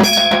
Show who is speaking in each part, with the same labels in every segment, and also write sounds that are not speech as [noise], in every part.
Speaker 1: Thank you.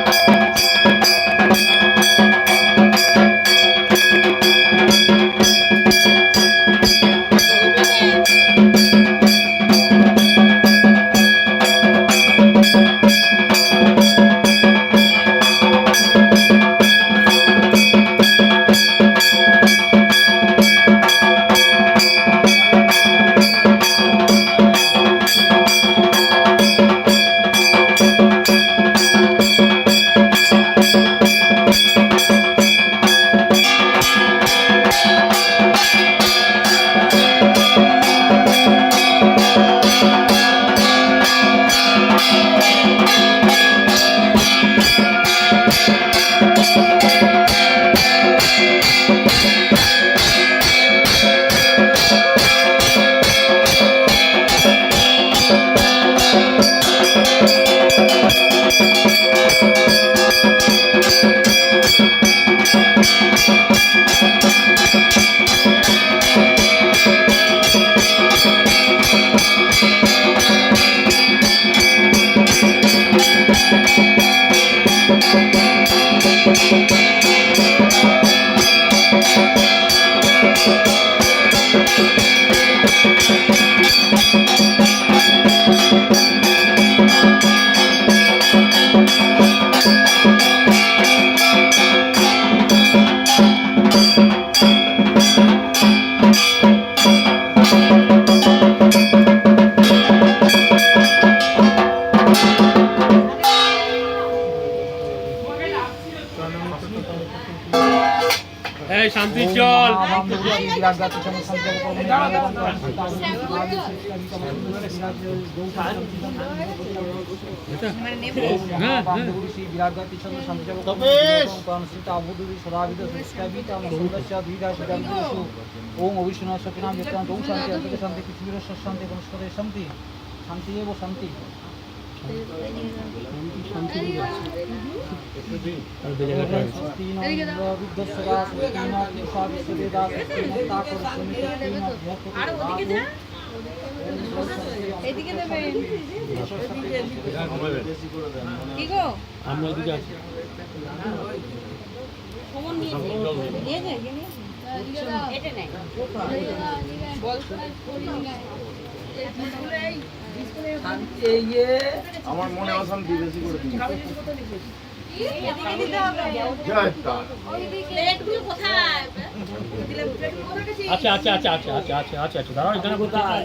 Speaker 2: ওং অবিষ্ণ সকিনাম যেতাম ওং শান্তি অন্তরে শান্তি পৃথিবীর শান্তি বনস্পতি শান্তি শান্তি এব শান্তি আর ওদিকে যা
Speaker 3: এদিকে নেবেন কি গো?
Speaker 1: আমরা এদিকে আছি।
Speaker 4: আমার মনে অশান্তি বেশি করে
Speaker 1: আচ্ছা আচ্ছা আচ্ছা আচ্ছা আচ্ছা আচ্ছা আচ্ছা আচ্ছা দাঁড়াও এখানে কোথায়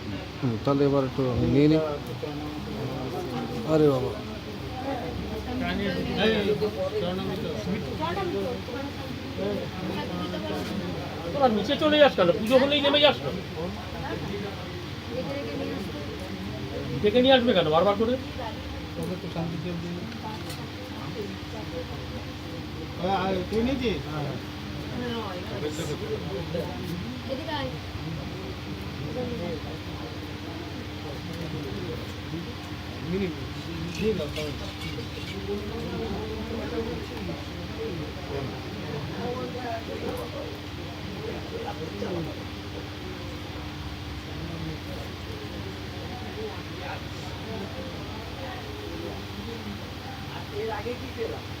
Speaker 2: তাহলে এবার একটু নিয়ে নিই আরে বাবা
Speaker 1: তোরা নিচে চলে যাস কেন পুজো হলেই নেমে যাস কেন ডেকে নিয়ে আসবে কেন বারবার করে?
Speaker 2: ঠাকুর
Speaker 3: এর আগে কি
Speaker 5: পেলাম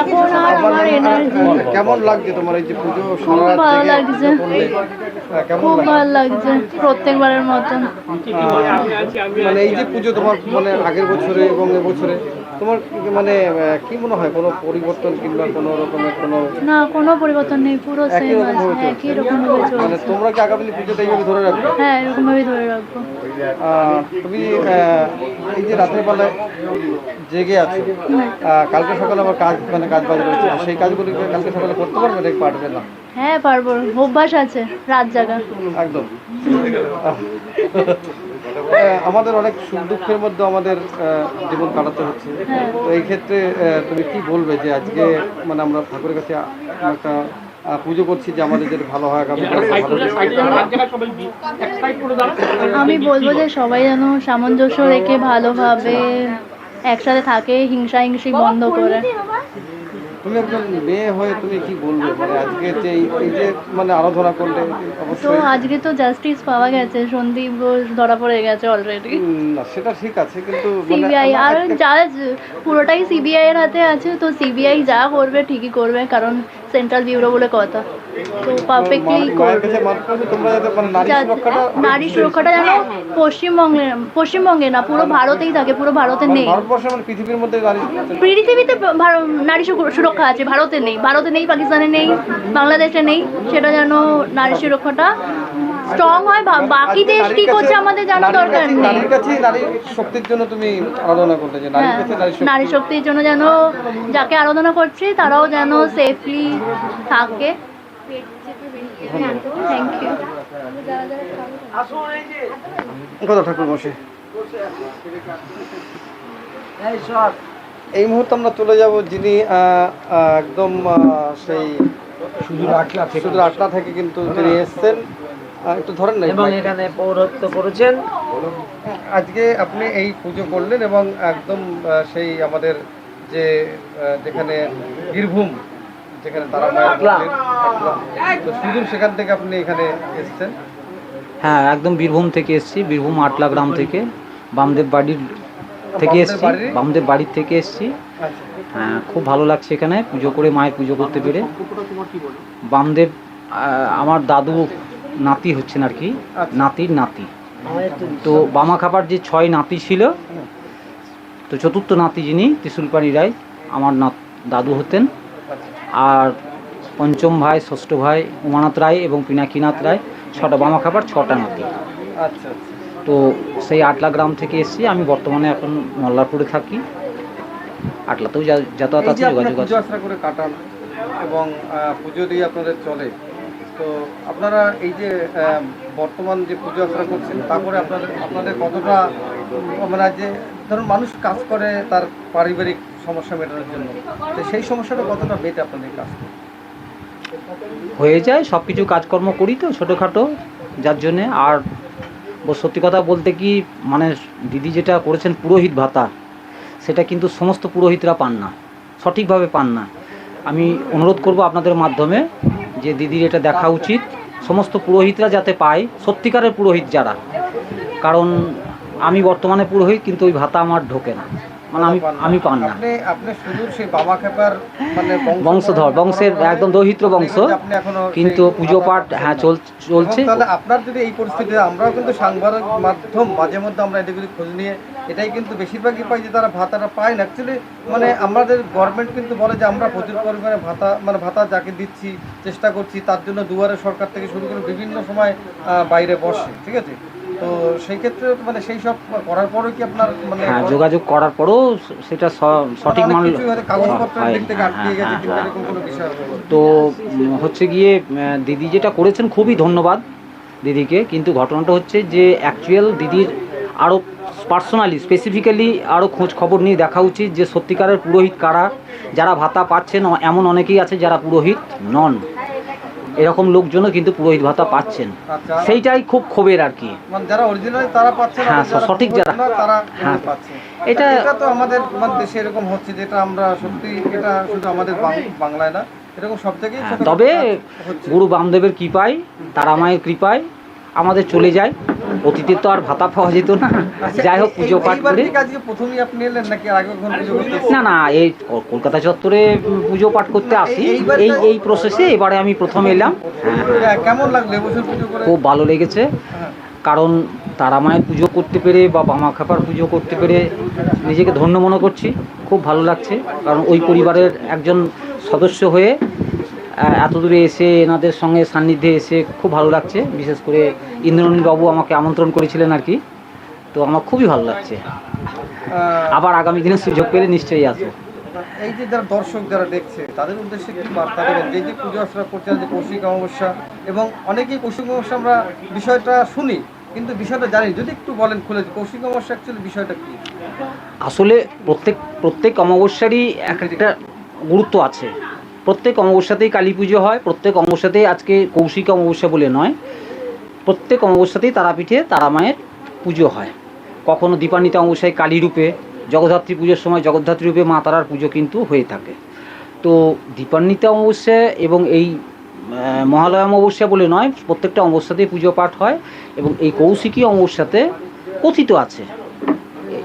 Speaker 3: এখন আর আমার এনার্জি
Speaker 5: কেমন লাগছে তোমার এই যে পুজো সারা
Speaker 3: খুব ভালো লাগছে।
Speaker 5: হ্যাঁ, কেমন
Speaker 3: খুব ভালো লাগছে প্রত্যেকবারের মতন।
Speaker 5: মানে এই যে পুজো তোমার মানে আগের বছরে এবং এবছরে? তোমার মানে কি মনে হয় কোনো পরিবর্তন কিংবা কোনো রকমের কোনো
Speaker 3: না কোনো পরিবর্তন নেই পুরো সেম আছে।
Speaker 5: ভাবে
Speaker 3: একই রকম ভাবে
Speaker 5: মানে তোমরা কি আগামী পুজোটা এইভাবে ধরে রাখবে?
Speaker 3: হ্যাঁ এরকম ভাবে ধরে রাখব।
Speaker 5: তুমি এই যে রাতের বেলায় জেগে আছো কালকে সকালে আমার কাজ মানে কাজ বাজ রয়েছে সেই কাজগুলি কি কালকে সকালে করতে পারবে নাকি পারবে না?
Speaker 3: হ্যাঁ পারব। অভ্যাস আছে রাত জাগা।
Speaker 5: একদম। আমাদের অনেক সুখ দুঃখের মধ্যে আমাদের জীবন কাটাতে হচ্ছে। তো এই ক্ষেত্রে তুমি কি বলবে যে আজকে মানে আমরা ঠাকুরের কাছে একটা পুজো করছি যে আমাদের যেটা ভালো হয়
Speaker 3: আমি বলব যে সবাই যেন সামঞ্জস্য রেখে ভালোভাবে একসাথে থাকে হিংসা হিংসি বন্ধ করে
Speaker 5: তুমি একজন মেয়ে হয়ে তুমি কি বলবে? মানে আজকে যে এই- যে মানে আরাধনা করলে
Speaker 3: তো আজকে তো জাস্টিস পাওয়া গেছে সন্দীপ ঘোষ ধরা পড়ে গেছে অলরেডি
Speaker 5: না সেটা ঠিক আছে কিন্তু মানে
Speaker 3: সিবিআই আর
Speaker 5: যা
Speaker 3: জাজ পুরোটাই সিবিআই এর হাতে আছে তো সিবিআই যা করবে ঠিকই করবে কারণ সেন্ট্রাল ব্যুরো বলে কথা। তো পারফেক্টলি
Speaker 5: কাছে মান নারী সুরক্ষাটা
Speaker 3: যেন পশ্চিমবঙ্গে পশ্চিমবঙ্গে না পুরো ভারতেই থাকে পুরো ভারতে
Speaker 5: মানে
Speaker 3: নেই।
Speaker 5: মানে পৃথিবীর মধ্যে
Speaker 3: পৃথিবীতে নারী সুরক্ষা আছে ভারতে নেই। ভারতে নেই পাকিস্তানে নেই বাংলাদেশে নেই। সেটা যেন নারী সুরক্ষাটা স্ট্রং হয়। বাকি দেশ কি করছে আমাদের জানার
Speaker 5: নারীর
Speaker 3: দরকার নেই।
Speaker 5: নারীর কাছেই নারী শক্তির জন্য তুমি আরাধনা করতে যে নারীর
Speaker 3: হ্যাঁ।
Speaker 5: কাছে নারী
Speaker 3: নারী শক্তির জন্য যেন যাকে আরাধনা করছে তারাও যেন সেফলি থাকে।
Speaker 5: ঠাকুর বসে? এই মুহূর্তে আমরা চলে যাব যিনি একদম সেই শুধু আটলা থেকে। শুধু আটলা থেকে কিন্তু তিনি এসছেন। একটু ধরেন না
Speaker 2: এবং এখানে পৌরত্ব করেছেন।
Speaker 5: আজকে আপনি এই পুজো করলেন এবং একদম সেই আমাদের যে যেখানে বীরভূম যেখানে তারা মায়ের
Speaker 2: আটলা।
Speaker 5: মন্দির, আটলা। তো সুদূর সেখান থেকে আপনি এখানে এসছেন?
Speaker 6: হ্যাঁ একদম বীরভূম থেকে এসেছি বীরভূম আটলা গ্রাম থেকে। বামদেব বাড়ির থেকে এসেছি। বামদেব বাড়ির থেকে এসেছি।
Speaker 5: আচ্ছা।
Speaker 6: হ্যাঁ খুব ভালো লাগছে এখানে পুজো করে মায়ের পুজো করতে পেরে। বামদেব আমার দাদু নাতি হচ্ছেন আর কি।
Speaker 5: আচ্ছা।
Speaker 6: নাতির নাতি। তো বামা খাবার যে ছয় নাতি ছিল তো চতুর্থ নাতি যিনি ত্রিশুলপাড়ি রায় আমার দাদু হতেন। আর পঞ্চম ভাই ষষ্ঠ ভাই উমানাথ রায় এবং পিনাকিনাথ রায় ছটা বামা খাবার ছটা নাতি।
Speaker 5: আচ্ছা আচ্ছা।
Speaker 6: তো সেই আটলা গ্রাম থেকে এসেছি। আমি বর্তমানে এখন মল্লারপুরে থাকি। আটলাতেও যাতায়াত আছে যোগাযোগ আছে।
Speaker 5: করে কাটান এবং পুজো দিয়ে আপনাদের চলে তো আপনারা এই যে বর্তমান যে পুজো আশ্রা করছেন তারপরে আপনাদের আপনাদের কতটা মানে যে ধরুন মানুষ কাজ করে তার পারিবারিক সমস্যা মেটানোর জন্য। তো সেই সমস্যাটা কতটা মেটে আপনাদের কাজ
Speaker 6: হয়ে যায়, সব কিছু কাজকর্ম করি তো ছোটোখাটো, যার জন্যে আর সত্যি কথা বলতে কি মানে দিদি যেটা করেছেন পুরোহিত ভাতা, সেটা কিন্তু সমস্ত পুরোহিতরা পান না, সঠিকভাবে পান না। আমি অনুরোধ করব আপনাদের মাধ্যমে যে দিদির এটা দেখা উচিত, সমস্ত পুরোহিতরা যাতে পায়, সত্যিকারের পুরোহিত যারা। কারণ আমি বর্তমানে পুরোহিত, কিন্তু ওই ভাতা আমার ঢোকে না। মানে আমি
Speaker 5: পান না।
Speaker 6: আমি পান না।
Speaker 5: আপনি আপনি শুধু সেই বাবা খেপার মানে
Speaker 6: বংশধর বংশের একদম দৌহিত্র বংশ কিন্তু পুজো পাঠ হ্যাঁ চলছে।
Speaker 5: তাহলে আপনার যদি এই পরিস্থিতি আমরাও কিন্তু সাংবাদিক মাধ্যম মাঝে মধ্যে আমরা এদিকে খোঁজ নিয়ে এটাই কিন্তু বেশিরভাগই পাই যে তারা ভাতাটা পায় না। অ্যাকচুয়ালি মানে আমাদের গভর্নমেন্ট কিন্তু বলে যে আমরা প্রচুর পরিমাণে ভাতা মানে ভাতা যাকে দিচ্ছি চেষ্টা করছি তার জন্য দুয়ারে সরকার থেকে শুরু করে বিভিন্ন সময় বাইরে বসে ঠিক আছে? তো সেই ক্ষেত্রে মানে সেই সব করার পরেও কি আপনার মানে
Speaker 6: হ্যাঁ যোগাযোগ করার পরেও সেটা সঠিক মান
Speaker 5: হয়তো কাগজপত্রের
Speaker 6: হয়, হ্যাঁ, হ্যাঁ, তো হচ্ছে গিয়ে দিদি যেটা করেছেন খুবই ধন্যবাদ দিদিকে। কিন্তু ঘটনাটা হচ্ছে যে অ্যাকচুয়াল দিদির আরও পার্সোনালি স্পেসিফিক্যালি আরও খোঁজ খবর নিয়ে দেখা উচিত যে সত্যিকারের পুরোহিত কারা? যারা ভাতা পাচ্ছেন এমন অনেকেই আছে যারা পুরোহিত নন। এরকম লোকজনও কিন্তু পুরোহিত ভাতা পাচ্ছেন।
Speaker 5: আচ্ছা।
Speaker 6: সেইটাই খুব ক্ষোভের আর কি।
Speaker 5: মানে যারা অরিজিনাল তারা পাচ্ছে
Speaker 6: হ্যাঁ, সঠিক যারা-
Speaker 5: তারা
Speaker 6: হ্যাঁ।
Speaker 5: পাচ্ছে।
Speaker 6: এটা-
Speaker 5: এটা তো আমাদের দেশে এরকম হচ্ছে যেটা আমরা সত্যি এটা শুধু আমাদের বাংলায় না এরকম সব জায়গায়
Speaker 6: হ্যাঁ, তবে গুরু বামদেবের কৃপায় তারা মায়ের কৃপায় আমাদের চলে যায়। অতীতে তো আর ভাতা পাওয়া যেত না।
Speaker 5: আচ্ছা,
Speaker 6: যাই হোক পুজো পাঠ করে। না না এই কলকাতা চত্বরে পুজো পাঠ করতে আসি।
Speaker 5: এই-
Speaker 6: এই প্রসেসে এবারে আমি প্রথম এলাম।
Speaker 5: কেমন
Speaker 6: খুব ভালো লেগেছে।
Speaker 5: হ্যাঁ।
Speaker 6: কারণ তারামায়ের পুজো করতে পেরে বা বামা খাপার পুজো করতে পেরে নিজেকে ধন্য মনে করছি। খুব ভালো লাগছে। কারণ ওই পরিবারের একজন সদস্য হয়ে এত দূরে এসে এনাদের সঙ্গে সান্নিধ্যে এসে খুব ভালো লাগছে। বিশেষ করে ইন্দ্রনীল বাবু আমাকে আমন্ত্রণ করেছিলেন আর কি। তো আমার খুবই ভালো লাগছে। আবার আগামী দিনে সুযোগ পেলে নিশ্চয়ই আসব।
Speaker 5: এই যে যারা দর্শক যারা দেখছে তাদের উদ্দেশ্যে কি বার্তা দেবেন? যে যে পুজো অর্চনা করছেন যে কৌশিক অমাবস্যা এবং অনেকেই কৌশিক অমাবস্যা আমরা বিষয়টা শুনি কিন্তু বিষয়টা জানি। যদি একটু বলেন খুলে যে কৌশিক অমাবস্যা অ্যাকচুয়ালি বিষয়টা কি?
Speaker 6: আসলে প্রত্যেক প্রত্যেক অমাবস্যারই এক একটা গুরুত্ব আছে। প্রত্যেক অমাবস্যাতেই কালী পুজো হয়, প্রত্যেক অমাবস্যাতেই আজকে কৌশিক অমাবস্যা বলে নয়। প্রত্যেক অমাবস্যাতেই তারাপীঠে তারামায়ের পুজো হয়। কখনো দীপান্বিতা অমাবস্যায় কালী রূপে, জগদ্ধাত্রী পুজোর সময় জগদ্ধাত্রী রূপে মা তারার পুজো কিন্তু হয়ে থাকে। তো দীপান্বিতা অমাবস্যা এবং এই মহালয়া অমাবস্যা বলে নয়, প্রত্যেকটা অমাবস্যাতেই পুজো পাঠ হয় এবং এই কৌশিকী অমাবস্যাতে কথিত আছে।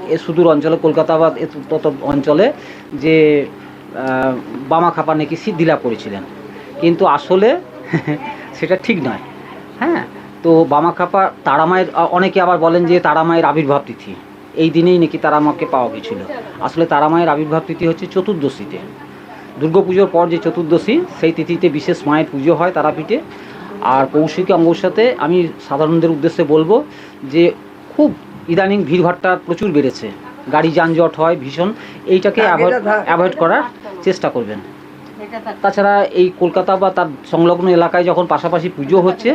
Speaker 6: এ- সুদূর অঞ্চলে কলকাতা বা তত অঞ্চলে যে আহ, বামা খাপা নাকি সিদ্ধি লাভ করেছিলেন। কিন্তু আসলে [laughs] সেটা ঠিক নয়। হ্যাঁ তো বামা খাপা তারামায়ের অনেকে আবার বলেন যে তারামায়ের আবির্ভাব তিথি। এই দিনেই নাকি তারামাকে পাওয়া গেছিল। আসলে তারামায়ের আবির্ভাব তিথি হচ্ছে চতুর্দশীতে। দুর্গাপুজোর পর যে চতুর্দশী সেই তিথিতে বিশেষ মায়ের পুজো হয় তারাপীঠে। আর কৌশিকী অমাবস্যাতে আমি সাধারণদের উদ্দেশ্যে বলব যে খুব ইদানিং ভিড়ভাট্টা প্রচুর বেড়েছে। গাড়ি যানজট হয় ভীষণ এইটাকে অ্যাভয়েড অ্যাভয়েড করার চেষ্টা করবেন। তাছাড়া এই কলকাতা বা তার সংলগ্ন এলাকায় যখন পাশাপাশি পুজো হচ্ছে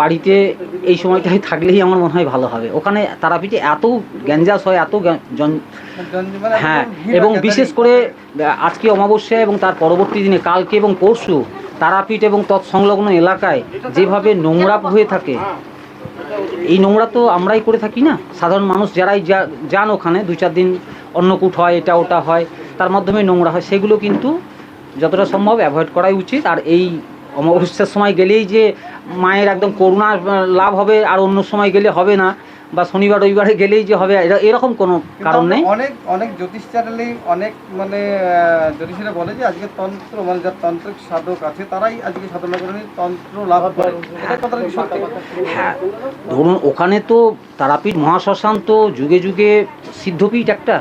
Speaker 6: বাড়িতে এই সময়টায় থাকলেই আমার মনে হয় ভালো হবে। ওখানে তারাপীঠে এত গ্যাঞ্জাস হয় এত হ্যাঁ এবং বিশেষ করে আজকে অমাবস্যা এবং তার পরবর্তী দিনে কালকে এবং পরশু তারাপীঠ এবং তৎসংলগ্ন এলাকায় যেভাবে নোংরা হয়ে থাকে এই নোংরা তো আমরাই করে থাকি না। সাধারণ মানুষ যারাই যা- যান ওখানে, দু চার দিন অন্নকূট হয়, এটা ওটা হয়, তার মাধ্যমে নোংরা হয়, সেগুলো কিন্তু যতটা সম্ভব অ্যাভয়েড করাই উচিত। আর এই অমাবস্যার সময় গেলেই যে মায়ের একদম করুণা লাভ হবে, আর অন্য সময় গেলে হবে না বা শনিবার রবিবারে গেলেই যে হবে এরা- এরকম কোনো কারণ নেই?
Speaker 5: অনেক অনেক জ্যোতিষ চ্যানেলে অনেক মানে জ্যোতিষীরা বলে যে আজকে তন্ত্র মানে যার তান্ত্রিক সাধক আছে তারাই আজকে সাধনা করে তন্ত্র লাভ করে। সত্যি
Speaker 6: হ্যাঁ ধরুন ওখানে তো তারাপীঠ মহাশ্মশান তো যুগে যুগে সিদ্ধপীঠ একটা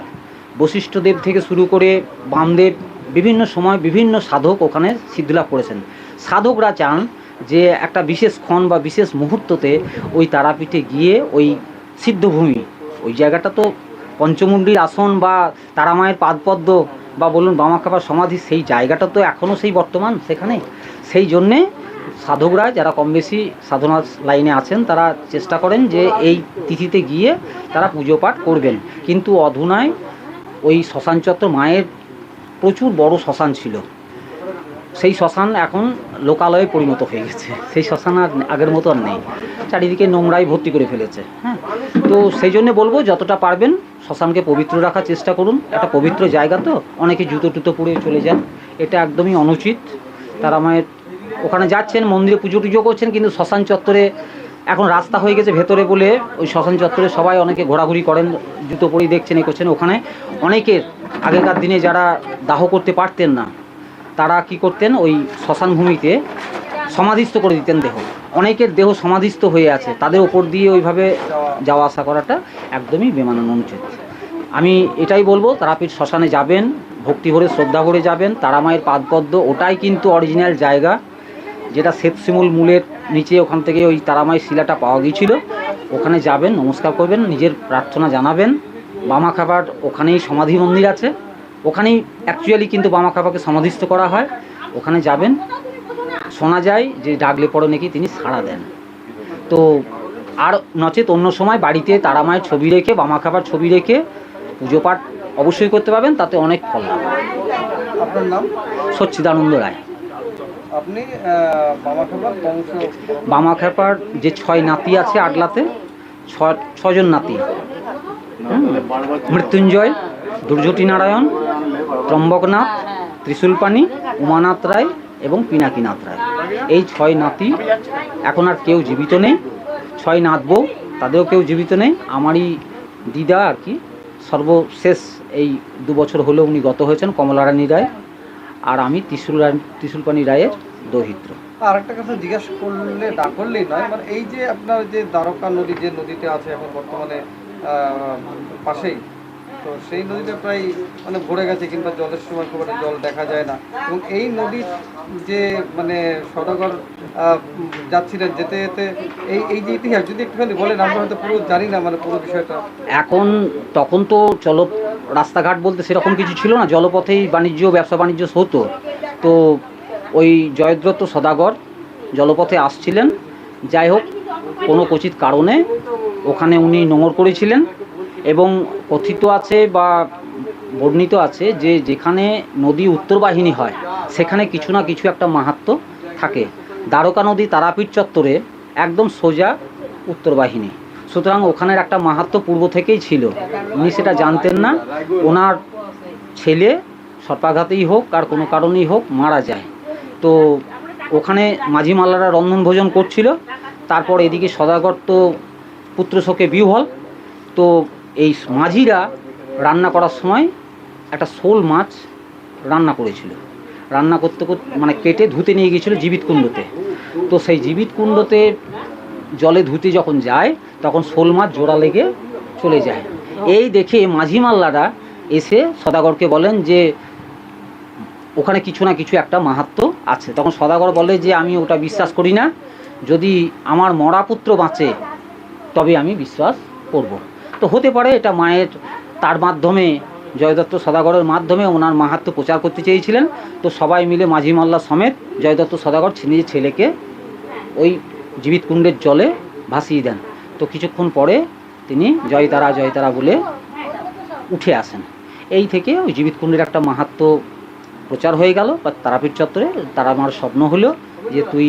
Speaker 6: বশিষ্ঠদেব থেকে শুরু করে বামদেব বিভিন্ন সময় বিভিন্ন সাধক ওখানে সিদ্ধিলাভ করেছেন। সাধকরা চান যে একটা বিশেষ ক্ষণ বা বিশেষ মুহূর্ততে ওই তারাপীঠে গিয়ে ওই সিদ্ধভূমি ওই জায়গাটা তো পঞ্চমুণ্ডির আসন বা তারামায়ের পাদপদ্ম বা বলুন বামাখাপার সমাধি, সেই জায়গাটা তো এখনও সেই বর্তমান সেখানে। সেই জন্যে সাধকরা যারা কম বেশি সাধনা লাইনে আছেন, তারা চেষ্টা করেন যে এই তিথিতে গিয়ে তারা পুজো পাঠ করবেন। কিন্তু অধুনায় ওই শ্মশান চত্বর মায়ের প্রচুর বড় শ্মশান ছিল। সেই শ্মশান এখন লোকালয়ে পরিণত হয়ে গেছে। সেই শ্মশান আর আগের মতো আর নেই। চারিদিকে নোংরাই ভর্তি করে ফেলেছে হ্যাঁ? তো সেই জন্য বলব, যতটা পারবেন শ্মশানকে পবিত্র রাখার চেষ্টা করুন। একটা পবিত্র জায়গা তো, অনেকে জুতো টুতো পরে চলে যান। এটা একদমই অনুচিত। তারা মায়ের ওখানে যাচ্ছেন, মন্দিরে পুজো টুজো করছেন, কিন্তু শ্মশান চত্বরে এখন রাস্তা হয়ে গেছে ভেতরে বলে ওই শ্মশান চত্বরে সবাই অনেকে ঘোরাঘুরি করেন, জুতো পরেই দেখছেন, এ করছেন। ওখানে অনেকের আগেকার দিনে যারা দাহ করতে পারতেন না তারা কি করতেন, ওই শ্মশান ভূমিতে সমাধিস্থ করে দিতেন দেহ। অনেকের দেহ সমাধিস্থ হয়ে আছে, তাদের ওপর দিয়ে ওইভাবে যাওয়া আসা করাটা একদমই বেমানানো উচিত আমি এটাই বলব তারাপীঠ শ্মশানে যাবেন, ভক্তি ভরে, শ্রদ্ধা করে যাবেন তারামায়ের পাদপদ্ম, ওটাই কিন্তু অরিজিনাল জায়গা, যেটা শ্বেতশিমুল মূলের নিচে ওখান থেকে ওই তারামায়ের শিলাটা পাওয়া গিয়েছিল। ওখানে যাবেন, নমস্কার করবেন, নিজের প্রার্থনা জানাবেন। বামা খাবার ওখানেই সমাধি মন্দির আছে। ওখানেই অ্যাকচুয়ালি কিন্তু বামা খাবাকে সমাধিস্থ করা হয়। ওখানে যাবেন। শোনা যায় যে ডাকলে পরে নাকি তিনি সাড়া দেন। তো আর নচেত অন্য সময় বাড়িতে তারামায়ের ছবি রেখে বামা খাবার ছবি রেখে পুজো পাঠ অবশ্যই করতে পারবেন তাতে অনেক ফল লাভ
Speaker 5: আপনার নাম?
Speaker 6: সচ্চিদানন্দ রায়।
Speaker 5: আপনি বামাখাবার বংশ
Speaker 6: যে ছয় নাতি আছে আডলাতে ছ- ছজন নাতি। মৃত্যুঞ্জয় দুর্জটি নারায়ণ, ত্রম্বকনাথ, ত্রিশূলপাণি, উমানাথ রায় এবং পিনাকিনাথ রায়। এই ছয় নাতি এখন আর কেউ জীবিত নেই। ছয় নাত বউ, তাদেরও কেউ জীবিত নেই। আমারই দিদা আর কি, সর্বশেষ এই দু বছর হলেও উনি গত হয়েছেন কমলারানী রায় আর আমি ত্রিশুল রানী ত্রিশূলপাণি রায়ের দৌহিত্র।
Speaker 5: আর একটা কথা জিজ্ঞেস করলে না করলেই নয় মানে এই যে আপনার যে দ্বারকা নদী, যে নদীতে আছে এখন বর্তমানে পাশেই তো সেই নদীটা প্রায় মানে ভরে গেছে কিংবা জলের সময় খুব একটা জল দেখা যায় না। এবং এই নদীর যে মানে সদাগর যাচ্ছিলেন যেতে যেতে এই এই যে ইতিহাস, যদি একটুখানি বলেন, আমরা হয়তো পুরো জানি না মানে পুরো বিষয়টা।
Speaker 6: এখন তখন তো চল, রাস্তাঘাট বলতে সেরকম কিছু ছিল না, জলপথেই বাণিজ্য, ব্যবসা বাণিজ্য হতো। তো ওই জয়দ্রথ সদাগর জলপথে আসছিলেন। যাই হোক, কোনো কচিত কারণে ওখানে উনি নোঙর করেছিলেন। এবং কথিত আছে বা বর্ণিত আছে যে যেখানে নদী উত্তর বাহিনী হয়, সেখানে কিছু না কিছু একটা মাহাত্ম্য থাকে। দ্বারকা নদী তারাপীঠ চত্বরে একদম সোজা উত্তর বাহিনী সুতরাং ওখানের একটা মাহাত্ম্য পূর্ব থেকেই ছিল। উনি সেটা জানতেন না। ওনার ছেলে সর্পাঘাতেই হোক আর কোনো কারণেই হোক মারা যায়। তো ওখানে মাঝি মাল্লারা রন্ধন ভোজন করছিল। তারপর এদিকে সদাগর তো পুত্র শোকে বিহ্বল। তো এই মাঝিরা রান্না করার সময় একটা শোল মাছ রান্না করেছিল। রান্না করতে করতে মানে কেটে ধুতে নিয়ে গিয়েছিল জীবিত কুণ্ডতে। তো সেই জীবিত কুণ্ডতে জলে ধুতে যখন যায়, তখন শোল মাছ জোড়া লেগে চলে যায়। এই দেখে মাঝি মাল্লারা এসে সদাগরকে বলেন যে, ওখানে কিছু না কিছু একটা মাহাত্ম্য আছে। তখন সদাগর বলে যে, আমি ওটা বিশ্বাস করি না। যদি আমার মরা পুত্র বাঁচে, তবে আমি বিশ্বাস করব। তো হতে পারে, এটা মায়ের, তার মাধ্যমে, জয়দত্ত সদাগরের মাধ্যমে ওনার মাহাত্ম প্রচার করতে চেয়েছিলেন। তো সবাই মিলে মাঝি মাল্লা সমেত জয়দত্ত সদাগর নিজের ছেলেকে ওই জীবিত কুণ্ডের জলে ভাসিয়ে দেন। তো কিছুক্ষণ পরে তিনি জয়তারা জয়তারা বলে উঠে আসেন। এই থেকে ওই জীবিত কুণ্ডের একটা মাহাত্ম্য প্রচার হয়ে গেল, বা তারাপীঠ চত্বরে তারা আমার স্বপ্ন হলো যে তুই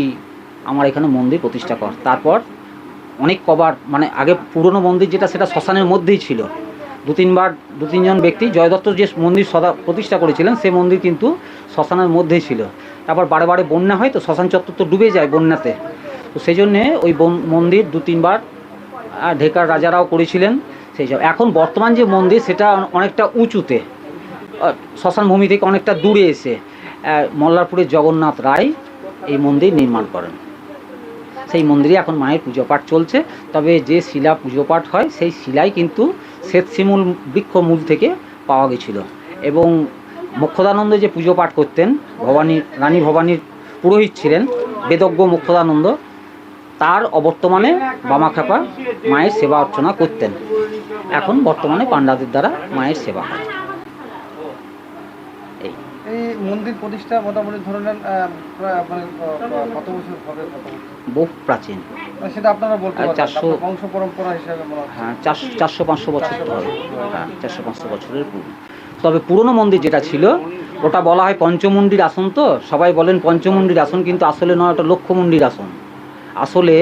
Speaker 6: আমার এখানে মন্দির প্রতিষ্ঠা কর। তারপর অনেক কবার মানে আগে পুরনো মন্দির যেটা সেটা শ্মশানের মধ্যেই ছিল। দু তিনবার, দু তিনজন ব্যক্তি, জয়দত্ত যে মন্দির সদা প্রতিষ্ঠা করেছিলেন, সে মন্দির কিন্তু শ্মশানের মধ্যেই ছিল। তারপর বারে বারে বন্যা হয়, তো শ্মশান চত্বর তো ডুবে যায় বন্যাতে। তো সেই জন্যে ওই মন্দির দু তিনবার ঢেকার রাজারাও করেছিলেন। সেই সব, এখন বর্তমান যে মন্দির সেটা অনেকটা উঁচুতে। শ্মশান ভূমি থেকে অনেকটা দূরে এসে মল্লারপুরের জগন্নাথ রায় এই মন্দির নির্মাণ করেন। সেই মন্দিরে এখন মায়ের পুজো পাঠ চলছে। তবে যে শিলা পুজো পাঠ হয়, সেই শিলাই কিন্তু শ্বেত শিমুল বৃক্ষ মূল থেকে পাওয়া গেছিল। এবং মোক্ষদানন্দ যে পুজো পাঠ করতেন, ভবানী, রানী ভবানীর পুরোহিত ছিলেন, বেদজ্ঞ মোক্ষদানন্দ, তার অবর্তমানে বামাখ্যাপা মায়ের সেবা অর্চনা করতেন। এখন বর্তমানে পাণ্ডাদের দ্বারা মায়ের সেবা হয়। এই
Speaker 5: মন্দির প্রতিষ্ঠা মোটামুটি ধরে মানে কত বছর হবে
Speaker 6: বহু প্রাচীন।
Speaker 5: সেটা আপনারা বলতে
Speaker 6: চারশো-
Speaker 5: বংশ পরম্পরা হিসাবে
Speaker 6: হ্যাঁ চারশো চারশো পাঁচশো বছর তো হবে। হ্যাঁ চারশো পাঁচশো বছরের পুরনো তবে পুরনো মন্দির যেটা ছিল ওটা বলা হয় পঞ্চমন্ডির আসন তো? সবাই বলেন পঞ্চমন্ডির আসন কিন্তু আসলে নয় ওটা লক্ষ্যমন্ডির আসন। আসলে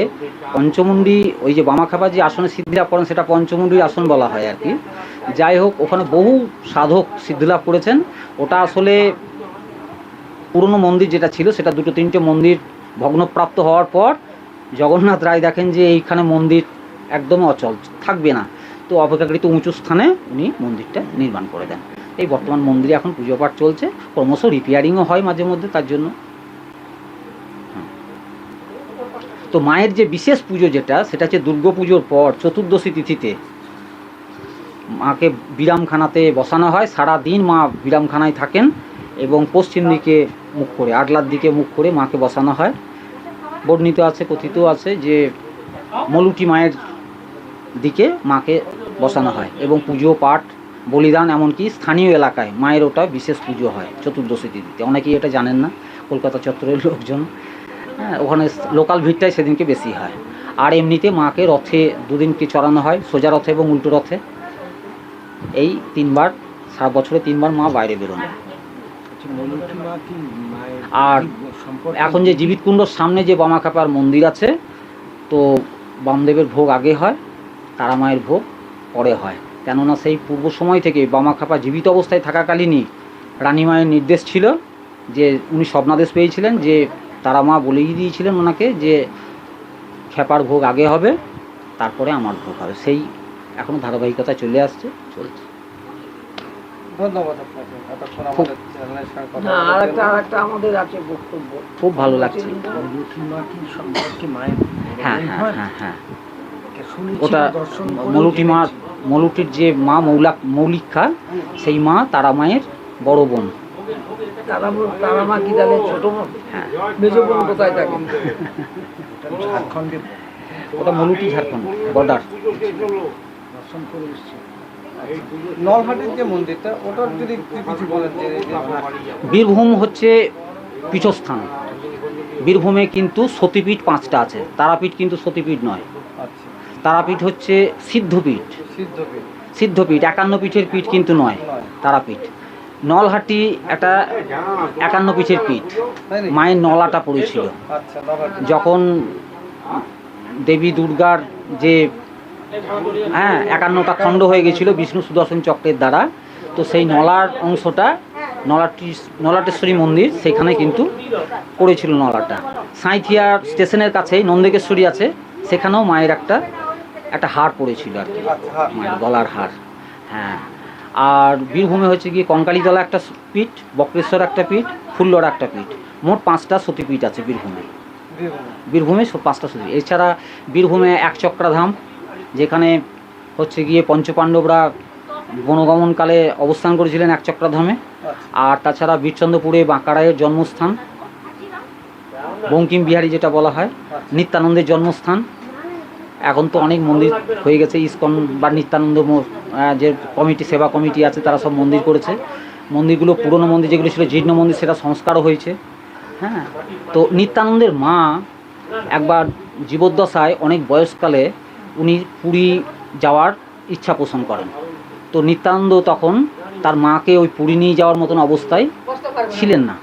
Speaker 6: পঞ্চমুন্ডি, ওই যে বামাখাপা যে আসনে সিদ্ধিলাভ করেন, সেটা পঞ্চমুণ্ডির আসন বলা হয় আর কি। যাই হোক, ওখানে বহু সাধক সিদ্ধিলাভ করেছেন। ওটা আসলে পুরনো মন্দির যেটা ছিল, সেটা দুটো তিনটে মন্দির ভগ্নপ্রাপ্ত হওয়ার পর জগন্নাথ রায় দেখেন যে এইখানে মন্দির একদম অচল, থাকবে না। তো অপেক্ষাকৃত উঁচু স্থানে উনি মন্দিরটা নির্মাণ করে দেন। এই বর্তমান মন্দিরে এখন পুজো পাঠ চলছে, ক্রমশ রিপেয়ারিংও হয় মাঝে মধ্যে, তার জন্য তো মায়ের যে বিশেষ পুজো যেটা, সেটা হচ্ছে দুর্গা পুজোর পর, চতুর্দশী তিথিতে। মাকে বিরামখানাতে বসানো হয়। সারা দিন মা বিরামখানায় থাকেন এবং পশ্চিম দিকে মুখ করে আটলার দিকে মুখ করে মাকে বসানো হয়। বর্ণিত আছে, কথিত আছে যে মলুটি মায়ের দিকে মাকে বসানো হয় এবং পুজো, পাঠ, বলিদান এমনকি স্থানীয় এলাকায় মায়ের ওটা বিশেষ পুজো হয় চতুর্দশী তিথিতে। অনেকেই এটা জানেন না। কলকাতা চত্বরের লোকজন হ্যাঁ ওখানে লোকাল ভিড়টাই সেদিনকে বেশি হয়। আর এমনিতে মাকে রথে দুদিনকে চড়ানো হয়, সোজা রথে এবং উল্টো রথে? এই তিনবার, সারা বছরে তিনবার মা বাইরে বেরোন আর এখন যে জীবিত কুণ্ডর সামনে যে বামাখাপার মন্দির আছে, তো বামদেবের ভোগ আগে হয় তারা মায়ের ভোগ পরে হয়। কেননা সেই পূর্ব সময় থেকে বামাখাপা জীবিত অবস্থায় থাকাকালীনই রানী মায়ের নির্দেশ ছিল যে উনি স্বপ্নাদেশ পেয়েছিলেন যে তারা মা বলেই দিয়েছিলেন ওনাকে যে খেপার ভোগ আগে হবে তারপরে আমার ভোগ হবে। সেই এখনও ধারাবাহিকতা চলে আসছে চলছে।
Speaker 5: ধন্যবাদ
Speaker 6: খুব- ভালো লাগছে।
Speaker 7: সম্পর্কে
Speaker 6: হ্যাঁ হ্যাঁ হ্যাঁ ওটা মলুটি মা মলুটির যে মা মৌলা মৌলিকা সেই মা তারা মায়ের বড় বোন।
Speaker 7: তারা তারা মা কি তাহলে ছোট বোন
Speaker 6: হ্যাঁ।
Speaker 7: মেজ বোন কোথায় থাকে? ঝাড়খণ্ডে
Speaker 6: ওটা মলুটি ঝাড়খণ্ড বর্ডার।
Speaker 7: দর্শন করে এসেছি
Speaker 5: নলহাটির যে মন্দিরটা ওটার যদি কিছু বলেন যে
Speaker 6: বীরভূম হচ্ছে পীঠস্থান। বীরভূমে কিন্তু সতীপীঠ পাঁচটা আছে। তারাপীঠ কিন্তু সতীপীঠ নয়।
Speaker 5: আচ্ছা।
Speaker 6: তারাপীঠ হচ্ছে সিদ্ধপীঠ।
Speaker 5: সিদ্ধপীঠ।
Speaker 6: সিদ্ধপীঠ একান্ন পীঠের পীঠ কিন্তু নয়
Speaker 5: নয়।
Speaker 6: তারাপীঠ। নলহাটি একটা একান্ন পীঠের পিঠ। মায়ের নলাটা পড়েছিল।
Speaker 5: আচ্ছা
Speaker 6: যখন দেবী দুর্গার যে হ্যাঁ একান্নটা খণ্ড হয়ে গেছিল বিষ্ণু সুদর্শন চক্রের দ্বারা তো সেই নলার অংশটা নলাটি নলাটেশ্বরী মন্দির সেখানে কিন্তু করেছিল নলাটা। সাঁইথিয়া স্টেশনের কাছেই নন্দেকেশ্বরী আছে সেখানেও মায়ের একটা একটা হার পড়েছিল আর কি।
Speaker 5: আচ্ছা
Speaker 6: মায়ের গলার হার। হ্যাঁ। আর বীরভূমে হচ্ছে গিয়ে কঙ্কালীতলা একটা পীঠ বক্রেশ্বর একটা পীঠ ফুল্লর একটা পীঠ। মোট পাঁচটা সতীপীঠ আছে বীরভূমে।
Speaker 5: বীরভূমে?
Speaker 6: পাঁচটা সতী এছাড়া বীরভূমে এক চক্রাধাম যেখানে হচ্ছে গিয়ে পঞ্চপাণ্ডবরা বনগমনকালে অবস্থান করেছিলেন এক চক্রাধামে।
Speaker 5: আচ্ছা।
Speaker 6: আর তাছাড়া বীরচন্দ্রপুরে বাঁকারায়ের জন্মস্থান বঙ্কিম বিহারী যেটা বলা হয় নিত্যানন্দের জন্মস্থান এখন তো অনেক মন্দির হয়ে গেছে, ইস্কন বা নিত্যানন্দ যে কমিটি, সেবা কমিটি আছে, তারা সব মন্দির করেছে। মন্দিরগুলো, পুরনো মন্দির যেগুলো ছিল, জীর্ণ মন্দির, সেটা সংস্কারও হয়েছে। হ্যাঁ তো নিত্যানন্দের মা একবার জীবদ্দশায় অনেক বয়সকালে উনি পুরী যাওয়ার ইচ্ছা পোষণ করেন। তো নিত্যানন্দ তখন তার মাকে ওই পুরী নিয়ে যাওয়ার মতন অবস্থায় ছিলেন না।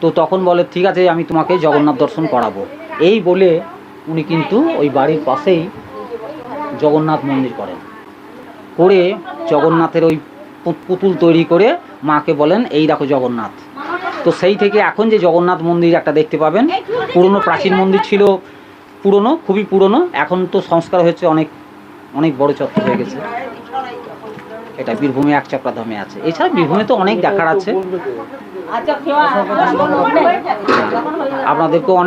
Speaker 6: তো তখন বলে, ঠিক আছে, আমি তোমাকে জগন্নাথ দর্শন করাবো। এই বলে উনি কিন্তু ওই বাড়ির পাশেই জগন্নাথ মন্দির করেন। করে জগন্নাথের ওই পুতুল তৈরি করে মাকে বলেন এই দেখো জগন্নাথ। তো সেই থেকে এখন যে জগন্নাথ মন্দির একটা দেখতে পাবেন পুরনো প্রাচীন মন্দির ছিল পুরনো খুবই পুরনো এখন তো সংস্কার হয়েছে অনেক অনেক বড় চত্বর হয়ে গেছে। এটা বীরভূমে এক চক্রাধামে আছে। এছাড়া বীরভূমে তো অনেক দেখার আছে। আপনাদেরকেও অনেক